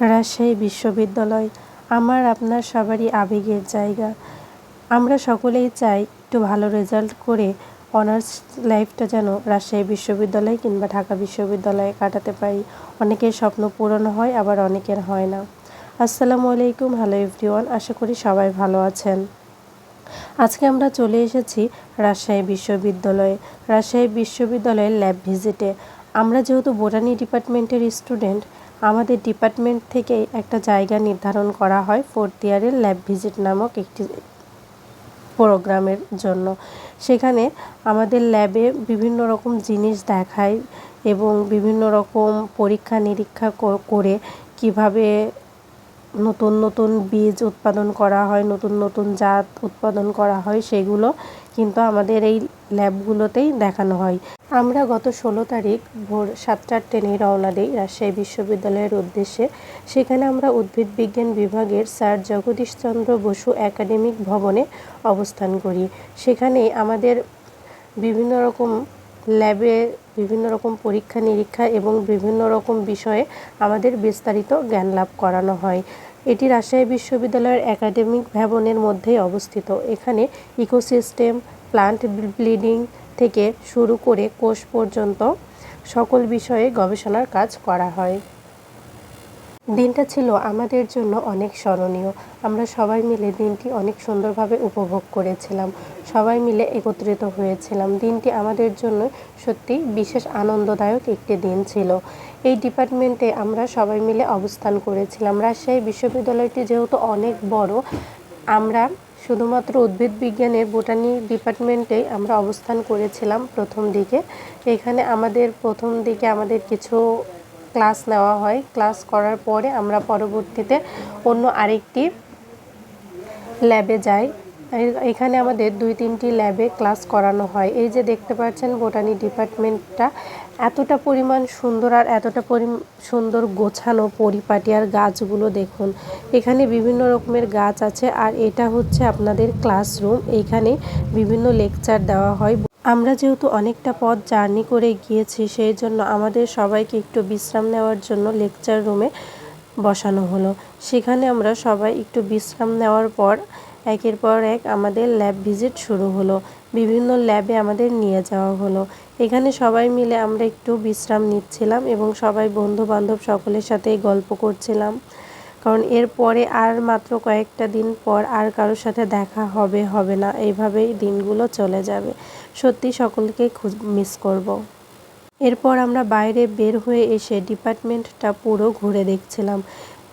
রাজশাহী বিশ্ববিদ্যালয় আমার আপনার সবারই আবেগের জায়গা। আমরা সকলেই চাই একটু ভালো রেজাল্ট করে অনার্স লাইফটা যেন রাজশাহী বিশ্ববিদ্যালয় কিংবা ঢাকা বিশ্ববিদ্যালয়ে কাটাতে পারি। অনেকের স্বপ্ন পূরণ হয়, আবার অনেকের হয় না। আসসালামু আলাইকুম হ্যালো এভরিওয়ান আশা করি সবাই ভালো আছেন। আজকে আমরা চলে এসেছি রাজশাহী বিশ্ববিদ্যালয়ে। রাজশাহী বিশ্ববিদ্যালয়ের ল্যাব ভিজিটে আমরা যেহেতু বোটানি ডিপার্টমেন্টের স্টুডেন্ট আমাদের ডিপার্টমেন্ট থেকে একটা জায়গা নির্ধারণ করা হয় ফোর্থ ইয়ারের ল্যাব ভিজিট নামক একটি প্রোগ্রামের জন্য। সেখানে আমাদের ল্যাবে বিভিন্ন রকম জিনিস দেখায় এবং বিভিন্ন রকম পরীক্ষা নিরীক্ষা করে কীভাবে নতুন নতুন বীজ উৎপাদন করা হয়, নতুন নতুন জাত উৎপাদন করা হয়, সেগুলো কিন্তু আমাদের এই ল্যাবগুলোতেই দেখানো হয়। আমরা গত ষোলো তারিখ ভোর সাতটার ট্রেনে রওনা দিই রাজশাহী বিশ্ববিদ্যালয়ের উদ্দেশ্যে। সেখানে আমরা উদ্ভিদ বিজ্ঞান বিভাগের স্যার জগদীশচন্দ্র বসু একাডেমিক ভবনে অবস্থান করি। সেখানে আমাদের বিভিন্ন রকম ল্যাবে বিভিন্ন রকম পরীক্ষা নিরীক্ষা এবং বিভিন্ন রকম বিষয়ে আমাদের বিস্তারিত জ্ঞান লাভ করানো হয়। এটি রাজশাহী বিশ্ববিদ্যালয়ের একাডেমিক ভবনের মধ্যেই অবস্থিত। এখানে ইকোসিস্টেম, প্লান্ট ব্লিডিং থেকে শুরু করে কোষ পর্যন্ত সকল বিষয়ে গবেষণার কাজ করা হয়। দিনটা ছিল আমাদের জন্য অনেক স্মরণীয়। আমরা সবাই মিলে দিনটি অনেক সুন্দরভাবে উপভোগ করেছিলাম। সবাই মিলে একত্রিত হয়েছিলাম। দিনটি আমাদের জন্য সত্যি বিশেষ আনন্দদায়ক একটি দিন ছিল। এই ডিপার্টমেন্টে আমরা সবাই মিলে অবস্থান করেছিলাম। রাজশাহী বিশ্ববিদ্যালয়টি যেহেতু অনেক বড়, আমরা শুধুমাত্র উদ্ভিদ বিজ্ঞানের বোটানি ডিপার্টমেন্টেই আমরা অবস্থান করেছিলাম প্রথম দিকে। এখানে আমাদের প্রথম দিকে আমাদের কিছু ক্লাস নেওয়া হয়। ক্লাস করার পরে আমরা পরবর্তীতে অন্য আরেকটি ল্যাবে যাই। এখানে আমাদের দুই তিনটি ল্যাবে ক্লাস করানো হয়। এই যে দেখতে পাচ্ছেন বোটানি ডিপার্টমেন্টটা এতটা পরিমাণ সুন্দর আর এতটা পরি সুন্দর গোছানো পরিপাটি আর গাছগুলো দেখুন। এখানে বিভিন্ন রকমের গাছ আছে আর এটা হচ্ছে আপনাদের ক্লাসরুম। এইখানে বিভিন্ন লেকচার দেওয়া হয়। আমরা যেহেতু অনেকটা পথ জার্নি করে গিয়েছি, সেই জন্য আমাদের সবাইকে একটু বিশ্রাম নেওয়ার জন্য লেকচার রুমে বসানো হলো। সেখানে আমরা সবাই একটু বিশ্রাম নেওয়ার পর, একের পর এক আমাদের ল্যাব ভিজিট শুরু হলো। বিভিন্ন ল্যাবে আমাদের নিয়ে যাওয়া হলো। এখানে সবাই মিলে আমরা একটু বিশ্রাম নিচ্ছিলাম এবং সবাই বন্ধু বান্ধব সকলের সাথে গল্প করছিলাম। কারণ এরপরে আর মাত্র কয়েকটা দিন পর আর কারোর সাথে দেখা হবে হবে না। এইভাবেই দিনগুলো চলে যাবে। সত্যি সকলকে খুব মিস করব। এরপর আমরা বাইরে বের হয়ে এসে ডিপার্টমেন্টটা পুরো ঘুরে দেখছিলাম।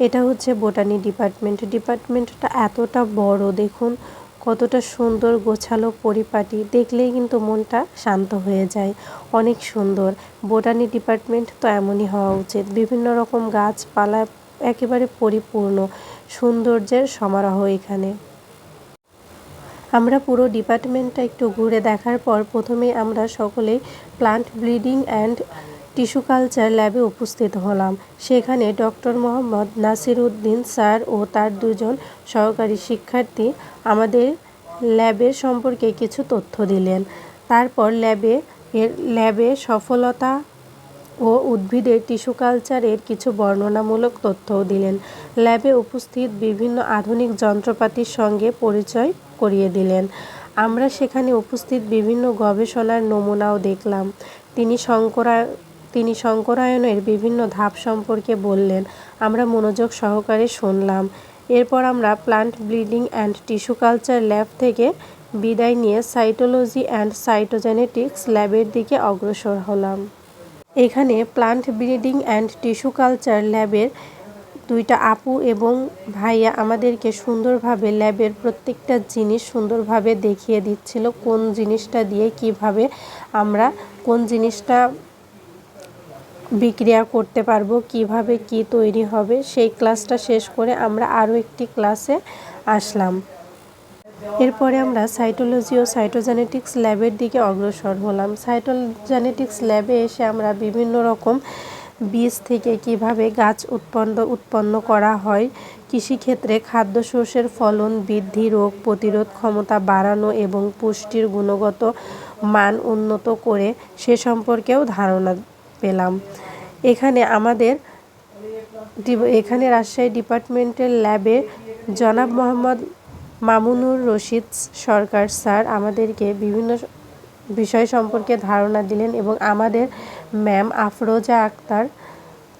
এটা হচ্ছে বোটানি ডিপার্টমেন্ট। ডিপার্টমেন্টটা এতটা বড়, দেখুন, কতটা সুন্দর গোছালো পরিপাটি। দেখলেই কিন্তু মনটা শান্ত হয়ে যায়। অনেক সুন্দর। বোটানি ডিপার্টমেন্ট তো এমনই হওয়া উচিত। বিভিন্ন রকম গাছপালা একেবারে পরিপূর্ণ সৌন্দর্যের সমারোহ এখানে। আমরা পুরো ডিপার্টমেন্টটা একটু ঘুরে দেখার পর প্রথমে আমরা সকলে plant breeding and tissue culture ল্যাবে উপস্থিত হলাম। সেখানে ডক্টর মোহাম্মদ নাসির উদ্দিন স্যার ও তার দুজন সহকারী শিক্ষার্থী আমাদের ল্যাবের সম্পর্কে কিছু তথ্য দিলেন। তারপর ল্যাবে এর ল্যাবে সফলতা ও উদ্ভিদের টিস্যু কালচারের কিছু বর্ণনামূলক তথ্যও দিলেন। ল্যাবে উপস্থিত বিভিন্ন আধুনিক যন্ত্রপাতির সঙ্গে পরিচয় করিয়ে দিলেন। আমরা সেখানে উপস্থিত বিভিন্ন গবেষণার নমুনাও দেখলাম। তিনি শঙ্করা, তিনি শঙ্করায়নের বিভিন্ন ধাপ সম্পর্কে বললেন। আমরা মনোযোগ সহকারে শুনলাম। এরপর আমরা plant breeding and tissue culture lab থেকে বিদায় নিয়ে সাইটোলজি অ্যান্ড সাইটোজেনেটিক্স ল্যাবের দিকে অগ্রসর হলাম। এখানে plant breeding and tissue culture ল্যাবের দুইটা আপু এবং ভাইয়া আমাদেরকে সুন্দরভাবে ল্যাবের প্রত্যেকটা জিনিস সুন্দরভাবে দেখিয়ে দিচ্ছিল, কোন জিনিসটা দিয়ে কীভাবে আমরা কোন জিনিসটা বিক্রিয়া করতে পারব, কীভাবে কি তৈরি হবে, সেই ক্লাসটা শেষ করে আমরা আরও একটি ক্লাসে আসলাম। এরপরে আমরা সাইটোলজি ও সাইটোজেনেটিক্স ল্যাবের দিকে অগ্রসর হলাম। সাইটোজেনেটিক্স ল্যাবে এসে আমরা বিভিন্ন রকম বীজ থেকে কীভাবে গাছ উৎপন্ন উৎপন্ন করা হয়, কৃষিক্ষেত্রে খাদ্যশস্যের ফলন বৃদ্ধি, রোগ প্রতিরোধ ক্ষমতা বাড়ানো এবং পুষ্টির গুণগত মান উন্নত করে সে সম্পর্কেও ধারণা পেলাম। এখানে আমাদের এখানে রাজশাহী ডিপার্টমেন্টের ল্যাবে জনাব মোহাম্মদ মামুনুর রশিদ সরকার স্যার আমাদেরকে বিভিন্ন বিষয় সম্পর্কে ধারণা দিলেন এবং আমাদের ম্যাম আফরোজা আক্তার,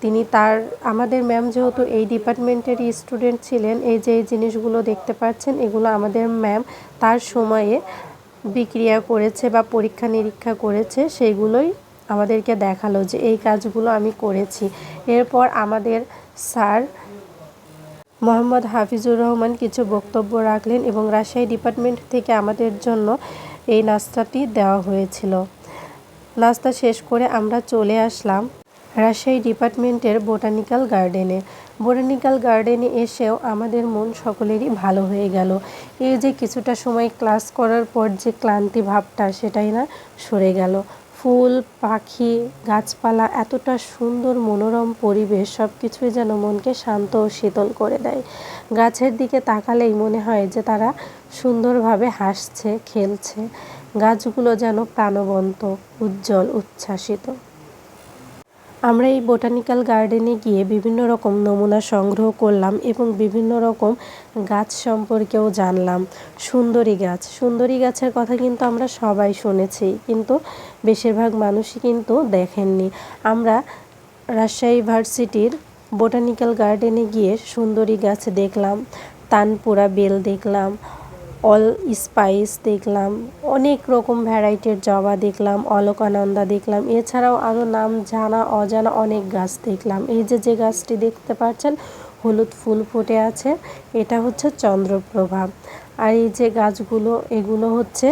তিনি তার, আমাদের ম্যাম যেহেতু এই ডিপার্টমেন্টেরই স্টুডেন্ট ছিলেন, এই যে এই জিনিসগুলো দেখতে পাচ্ছেন, এগুলো আমাদের ম্যাম তার সময়ে বিক্রিয়া করেছে বা পরীক্ষা নিরীক্ষা করেছে সেইগুলোই আমাদেরকে দেখাল যে এই কাজগুলো আমি করেছি। এরপর আমাদের স্যার মোহাম্মদ হাফিজুর রহমান কিছু বক্তব্য রাখলেন এবং রাজশাহী ডিপার্টমেন্ট থেকে আমাদের জন্য এই নাস্তাটি দেওয়া হয়েছিল। নাস্তা শেষ করে আমরা চলে আসলাম রাজশাহী ডিপার্টমেন্টের বোটানিক্যাল গার্ডেনে। বোটানিক্যাল গার্ডেনে এসেও আমাদের মন সকলেরই ভালো হয়ে গেল। এই যে কিছুটা সময় ক্লাস করার পর যে ক্লান্তি ভাবটা, সেটাই না সরে গেল। ফুল, পাখি, গাছপালা এতটা সুন্দর, মনোরম পরিবেশ সব কিছুই যেন মনকে শান্ত ও শীতল করে দেয়। গাছের দিকে তাকালেই মনে হয় যে তারা সুন্দরভাবে হাসছে, খেলছে। গাছগুলো যেন প্রাণবন্ত, উজ্জ্বল, উচ্ছ্বাসিত। আমরা এই বোটানিক্যাল গার্ডেনে গিয়ে বিভিন্ন রকম নমুনা সংগ্রহ করলাম এবং বিভিন্ন রকম গাছ সম্পর্কেও জানলাম। সুন্দরী গাছ। সুন্দরী গাছের কথা কিন্তু আমরা সবাই শুনেছি, কিন্তু বেশিরভাগ মানুষই কিন্তু দেখেননি। আমরা রাজশাহী ভার্সিটির বোটানিক্যাল গার্ডেনে গিয়ে সুন্দরী গাছ দেখলাম, তানপুরা বেল দেখলাম অল স্পাইস দেখলাম, অনেক রকম ভ্যারাইটির জবা দেখলাম, অলকানন্দা দেখলাম, এছাড়াও আরও নাম জানা, অজানা অনেক গাছ দেখলাম। এই যে যে গাছটি দেখতে পাচ্ছেন, হলুদ ফুল ফুটে আছে, এটা হচ্ছে চন্দ্রপ্রভা। আর এই যে গাছগুলো, এগুলো হচ্ছে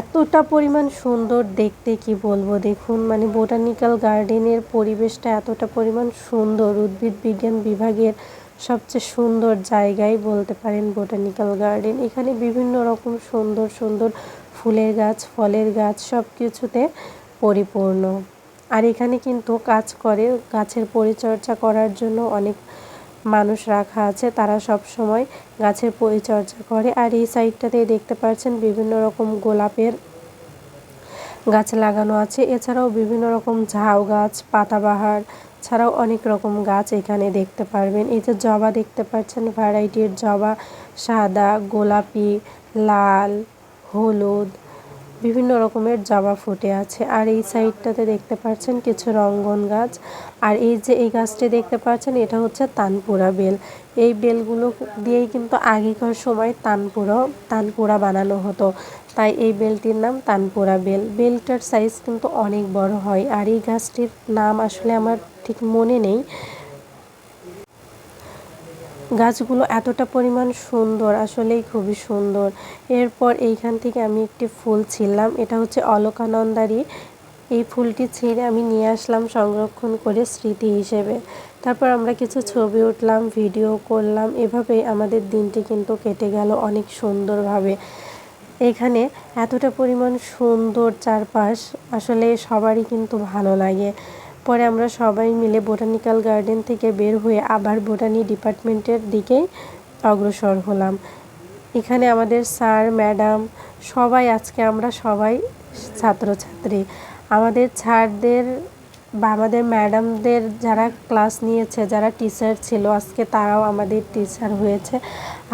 এতটা পরিমাণ সুন্দর দেখতে, কি বলব? দেখুন মানে বোটানিক্যাল গার্ডেনের পরিবেশটা এতটা পরিমাণ সুন্দর, উদ্ভিদ বিজ্ঞান বিভাগের সবচেয়ে সুন্দর জায়গায় বলতে পারেন বোটানিক্যাল গার্ডেন। এখানে বিভিন্ন রকম সুন্দর সুন্দর ফুলের গাছ, ফলের গাছ সব কিছুতে পরিপূর্ণ। আর এখানে কিন্তু কাজ করে, গাছের পরিচর্যা করার জন্য অনেক মানুষ রাখা আছে। তারা সব সময় গাছের পরিচর্যা করে। আর এই সাইডটাতে দেখতে পাচ্ছেন বিভিন্ন রকম গোলাপের গাছ লাগানো আছে। এছাড়াও বিভিন্ন রকম ঝাউ গাছ পাতাবাহার ছাড়াও অনেক রকম গাছ এখানে দেখতে পারবেন। এই যে জবা দেখতে পাচ্ছেন ভ্যারাইটির জবা, সাদা, গোলাপি, লাল, হলুদ, বিভিন্ন রকমের জবা ফুটে আছে। আর এই সাইডটাতে দেখতে পাচ্ছেন কিছু রঙ্গন গাছ। আর এই যে এই গাছটি দেখতে পাচ্ছেন, এটা হচ্ছে তানপুরা বেল। এই বেলগুলো দিয়েই কিন্তু আগেকার সময় তানপুরা তানপুরা বানানো হতো। তাই এই বেলটির নাম তানপুরা বেল। বেলটার সাইজ কিন্তু অনেক বড় হয়। আর এই গাছটির নাম আসলে আমার ঠিক মনে নেই। গাছগুলো এতটা পরিমাণ সুন্দর, আসলেই খুবই সুন্দর। এরপর এইখান থেকে আমি একটি ফুল ছিললাম এটা হচ্ছে অলকানন্দারি। এই ফুলটি ছিঁড়ে আমি নিয়ে আসলাম সংরক্ষণ করে স্মৃতি হিসেবে। তারপর আমরা কিছু ছবি উঠলাম, ভিডিও করলাম, এভাবেই আমাদের দিনটি কিন্তু কেটে গেল অনেক সুন্দরভাবে। এখানে এতটা পরিমাণ সুন্দর চারপাশ, আসলে সবারই কিন্তু ভালো লাগে। পরে আমরা সবাই মিলে বোটানিক্যাল গার্ডেন থেকে বের হয়ে আবার বোটানি ডিপার্টমেন্টের দিকেই অগ্রসর হলাম। এখানে আমাদের স্যার, ম্যাডাম সবাই, আজকে আমরা সবাই ছাত্রছাত্রী। আমাদের স্যারদের বা আমাদের ম্যাডামদের যারা ক্লাস নিয়েছে, যারা টিচার ছিল, আজকে তারাও আমাদের টিচার হয়েছে।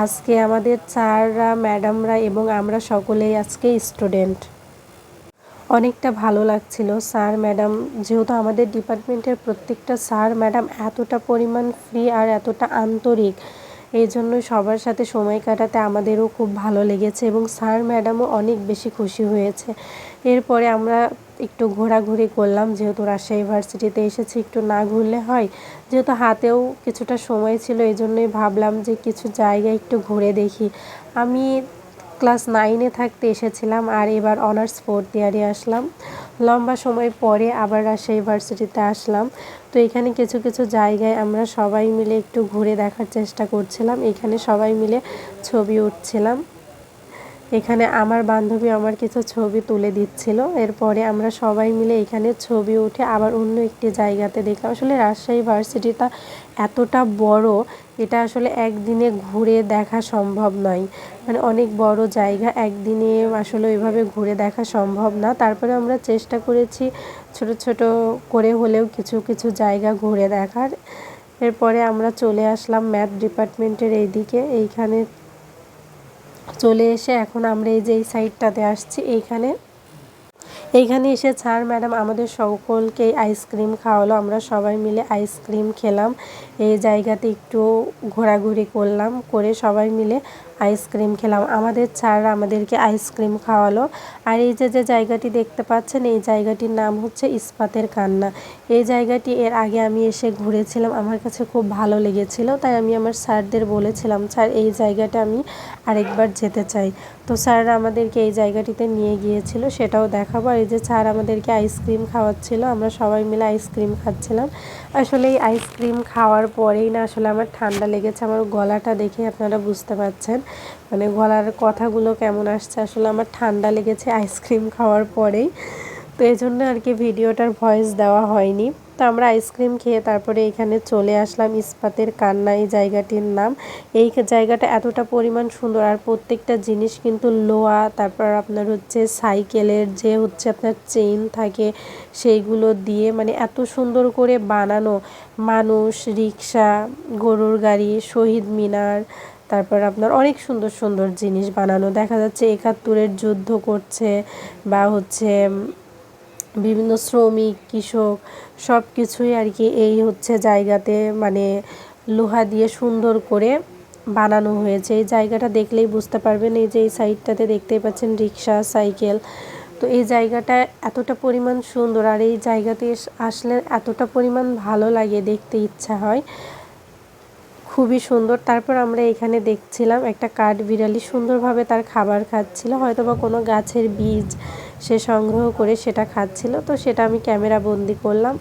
আজকে আমাদের স্যাররা, ম্যাডামরা এবং আমরা সকলেই আজকে স্টুডেন্ট। অনেকটা ভালো লাগছিল। স্যার, ম্যাডাম, যেহেতু আমাদের ডিপার্টমেন্টের প্রত্যেকটা স্যার, ম্যাডাম এতটা পরিমাণ ফ্রি আর এতটা আন্তরিক, এই জন্য সবার সাথে সময় কাটাতে আমাদেরও খুব ভালো লেগেছে এবং স্যার, ম্যাডামও অনেক বেশি খুশি হয়েছে। এরপরে আমরা একটু ঘোরাঘুরি করলাম, যেহেতু রাজশাহী ইউনিভার্সিটিতে এসেছি, একটু না ঘুরলে হয়। যেহেতু হাতেও কিছুটা সময় ছিল, এই জন্যই ভাবলাম যে কিছু জায়গা একটু ঘুরে দেখি। আমি ক্লাস নাইনে থাকতে এসেছিলাম আর এবার অনার্স ফোর্থ ইয়ারে আসলাম। লম্বা সময় পরে আবার রাজশাহী ইউনিভার্সিটিতে আসলাম। তো এখানে কিছু কিছু জায়গায় আমরা সবাই মিলে একটু ঘুরে দেখার চেষ্টা করছিলাম। এখানে সবাই মিলে ছবি উঠছিলাম। এখানে আমার বান্ধবী আমার কিছু ছবি তুলে দিচ্ছিল। এরপরে আমরা সবাই মিলে এখানে ছবি উঠে আবার অন্য একটি জায়গাতে দেখলাম। আসলে রাজশাহী ভার্সিটিটা এতটা বড়, এটা আসলে একদিনে ঘুরে দেখা সম্ভব নয়। মানে অনেক বড় জায়গা, একদিনে আসলে ওইভাবে ঘুরে দেখা সম্ভব না। তারপরে আমরা চেষ্টা করেছি ছোট ছোট করে হলেও কিছু কিছু জায়গা ঘুরে দেখার। এরপরে আমরা চলে আসলাম ম্যাথ ডিপার্টমেন্টের এইদিকে। এইখানে চলে এসে এখন আমরা এই যে এই সাইডটাতে আসছি, এইখানে। এইখানে এসে ছাড় ম্যাডাম আমাদের সকলকে আইসক্রিম খাওয়ালো। আমরা সবাই মিলে আইসক্রিম খেলাম। এই জায়গাতে একটু ঘোরাঘুরি করলাম, করে সবাই মিলে আইসক্রিম খেলাম। আমাদের স্যার আমাদেরকে আইসক্রিম খাওয়ালো। আর এই যে যে জায়গাটি দেখতে পাচ্ছেন, এই জায়গাটির নাম হচ্ছে ইস্পাতের কান্না। এই জায়গাটি এর আগে আমি এসে ঘুরেছিলাম। আমার কাছে খুব ভালো লেগেছিল, তাই আমি আমার স্যারদের বলেছিলাম, স্যার, এই জায়গাটা আমি আরেকবার যেতে চাই। তো স্যাররা আমাদেরকে এই জায়গাটিতে নিয়ে গিয়েছিল, সেটাও দেখাবো। আর এই যে, স্যার আমাদেরকে আইসক্রিম খাওয়াচ্ছিল, আমরা সবাই মিলে আইসক্রিম খাচ্ছিলাম। আসলে এই আইসক্রিম খাওয়ার পরেই না আসলে আমার ঠান্ডা লেগেছে। আমার গলাটা দেখে আপনারা বুঝতে পারছেন। মানে গলার কথাগুলো কেমন আসছে? আসলে আমার ঠান্ডা লেগেছে আইসক্রিম খাওয়ার পরেই। তো এই জন্য আর কি ভিডিওটার ভয়েস দেওয়া হয়নি। তো আমরা আইসক্রিম খেয়ে তারপরে এখানে চলে আসলাম ইস্পাতের কান্না, এই জায়গাটির নাম। এই জায়গাটা এতটা পরিমাণ সুন্দর আর প্রত্যেকটা জিনিস কিন্তু লোহা, তারপর আপনার হচ্ছে সাইকেলের যে হচ্ছে আপনার চেইন থাকে, সেইগুলো দিয়ে মানে এত সুন্দর করে বানানো। মানুষ, রিক্সা, গরুর গাড়ি, শহীদ মিনার, তারপর আপনার অনেক সুন্দর সুন্দর জিনিস বানানো। দেখা যাচ্ছে একাত্তরের যুদ্ধ করছে বা হচ্ছে বিভিন্ন শ্রমিক, কৃষক সব কিছুই আর কি এই হচ্ছে জায়গাতে মানে লোহা দিয়ে সুন্দর করে বানানো হয়েছে। এই জায়গাটা দেখলেই বুঝতে পারবেন, এই যে এই সাইডটাতে দেখতেই পাচ্ছেন রিক্সা, সাইকেল। তো এই জায়গাটা এতটা পরিমাণ সুন্দর আর এই জায়গাতে আসলে এতটা পরিমাণ ভালো লাগে, দেখতে ইচ্ছা হয়। খুবই সুন্দর। তারপর আমরা এখানে দেখছিলাম একটা কাঠ বিড়ালি সুন্দরভাবে তার খাবার খাচ্ছিল। হয়তো বা কোনো গাছের বীজ সে সংগ্রহ করে সেটা খাচ্ছিল। তো সেটা আমি ক্যামেরা বন্দি করলাম।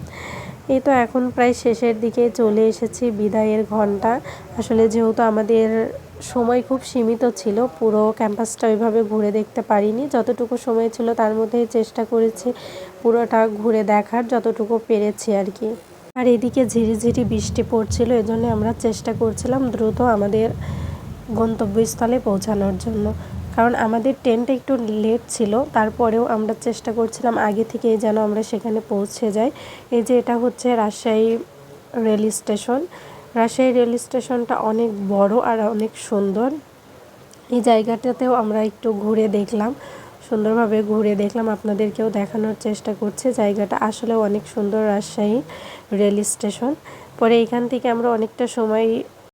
এই তো এখন প্রায় শেষের দিকে চলে এসেছি বিদায়ের ঘণ্টা আসলে যেহেতু আমাদের সময় খুব সীমিত ছিল, পুরো ক্যাম্পাসটা ওইভাবে ঘুরে দেখতে পারিনি। যতটুকু সময় ছিল তার মধ্যেই চেষ্টা করেছি পুরোটা ঘুরে দেখার, যতটুকু পেরেছি আর কি। আর এদিকে ঝিরিঝিরি বৃষ্টি পড়ছিল, এজন্য আমরা চেষ্টা করছিলাম দ্রুত আমাদের গন্তব্যস্থলে পৌঁছানোর জন্য। কারণ আমাদের ট্রেনটা একটু লেট ছিল, তারপরেও আমরা চেষ্টা করছিলাম আগে থেকেই যেন আমরা সেখানে পৌঁছে যাই। এই যে এটা হচ্ছে Rajshahi rail station Rajshahi rail স্টেশনটা অনেক বড় আর অনেক সুন্দর। এই জায়গাটাতেও আমরা একটু ঘুরে দেখলাম, সুন্দরভাবে ঘুরে দেখলাম। আপনাদেরকেও দেখানোর চেষ্টা করছে, জায়গাটা আসলে অনেক সুন্দর রাজশাহী রেল স্টেশন পরে এখান থেকে আমরা অনেকটা সময়